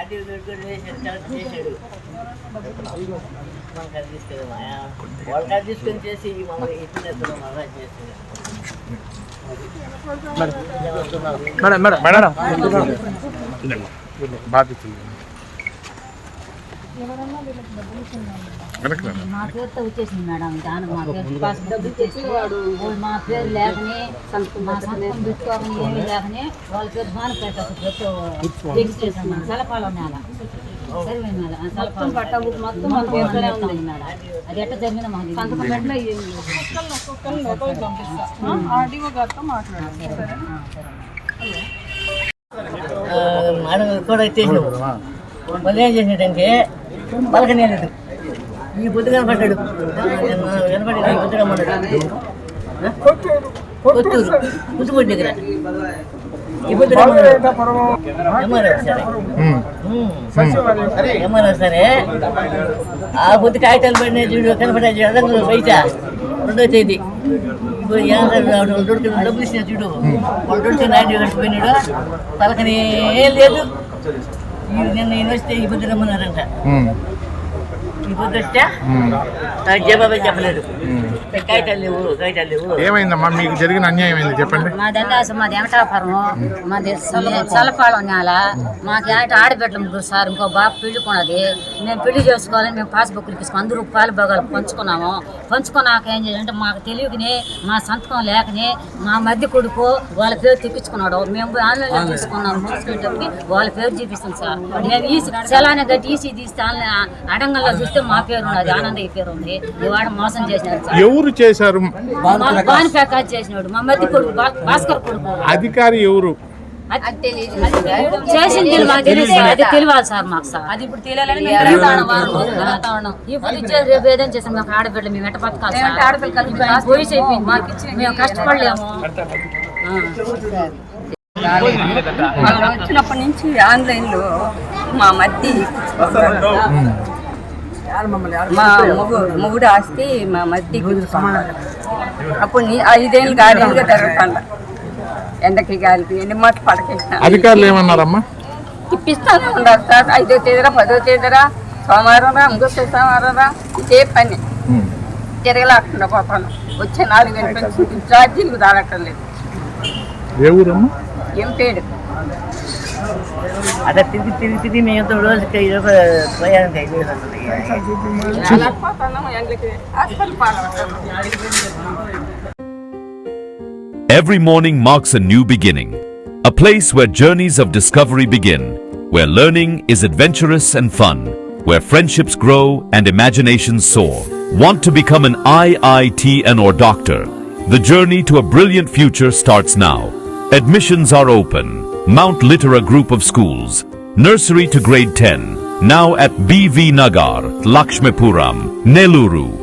ఇటు పెట్టుకొని చేసాడు కరెక్ట్ చేశాడు. మన కాడ తీసుకెళ్ళి వాళ్ళ కాడ తీసుకొని చేసి మమ్మల్ని ఇచ్చిన మేడం మేడం మేడం. రండి. మా పేరుతో వచ్చేసింది మేడం దాని మా పేరు పాస్ డబ్బు ఇచ్చేసి వాడు మా పేరు లేకనే సంతకం మా సంతకం పెట్టుకోకని ఏమీ లేకనే వాళ్ళ పేరు భానుపేట రిజిస్ట్రేషన్ మేడం. సలపాలం నేల సర్వే నేల ఆ సలపాలం పట్ట మొత్తం మన పేరులోనే ఉంది మేడం. అది ఎట్ట జరిగినా మాకు సంతకం పెట్టినా ఆర్డీఓ గారితో మాట్లాడాలి సరేనా? మేడం కూడా వచ్చేసినావు మళ్ళీ ఏం చేసినట్టంటే పలకనే లేదు ఈ బుద్ధి కనపడ్డాడు కనపడి బుద్ధి కనపడ్డాడు కొత్తూరు. పుట్టుబడి దగ్గర. ఈ బుద్ధి ఎంఆర్ఓ సరే. ఆ బుద్ధి కాగితాలు పడిన చూడు కనపడే చూడు. బయట. రెండో తేదీ. ఇప్పుడు ఏం రాడు దొరికి డబ్బులు ఇచ్చిన చూడు. దొరికి నాయుడు కట్టిపోయినాడు పలకనే లేదు. నిన్న ఈయన వస్తే ఈ బుద్ధి రమ్మన్నారంట. ఈ వస్తే జవాబే చెప్పలేదు. ఏమైందమ్మా? మీకు జరిగిన అన్యాయం ఏంది? చెప్పండి. మాది అంటే మాది వెంకటాపురం మాది చల్లపాళెం నేల. మాకు ఏట ఆడబిడ్డలు ముగ్గురు సార్ ఇంకో బాబు పెళ్ళికున్నది మేము పెళ్ళి చేసుకోవాలని మేము పాస్బుక్ తీసుకుని అందరూ పాలు భాగాలు పంచుకున్నాము. పంచుకున్నాక ఏం చేయాలంటే మాకు తెలియకనే మా సంతకం లేకనే మా మధ్య కొడుకు వాళ్ళ పేరు తెప్పించుకున్నాడు. మేము ఆన్లైన్లో తీసుకున్నాం మున్సిపాలిటీకి వాళ్ళ పేరు చూపిస్తాం సార్. మేము ఈ చలానా గట్టి ఈసీ తీస్తే ఆన్లైన్ అడంగల్లో చూస్తే మా పేరు ఉన్నది ఆనందయ్య పేరు ఉంది. ఇవాడ మోసం చేసినారు సార్. ఎవరు చేశారు? అధికారి ఎవరు? మేము ఎట్ట మేము కష్టపడలేము. వచ్చినప్పటి నుంచి ఆన్లైన్లో మా మధ్య మా మొగు మొగుడు ఆస్తి మా మధ్య అప్పుడు నీ ఐదేళ్ళు గాడిగా జరుగుతాను ఎండకి గాలికి ఎండి మాట పడకేసిన అధికారులు ఏమన్నారమ్మా ఇప్పిస్తానే ఉన్నారు సార్ ఐదో తేదీరా పదో తేదీరా సోమవారం రా ఇంకో సోమవారం రా ఇదే పని. తిరగలేకుండా పోతాను వచ్చే నాలుగు వేలు పెన్షన్ ఛార్జీలు తాగట్లేదు ఏ ఊరమ్మా ఏం Every morning marks a new beginning, a place where journeys of discovery begin, where learning is adventurous and fun, where friendships grow and imaginations soar. Want to become an IITN or doctor? The journey to a brilliant future starts now. Admissions are open. Mount Litera Group of Schools, nursery to grade 10, now at BV Nagar, Lakshmipuram, Neluru.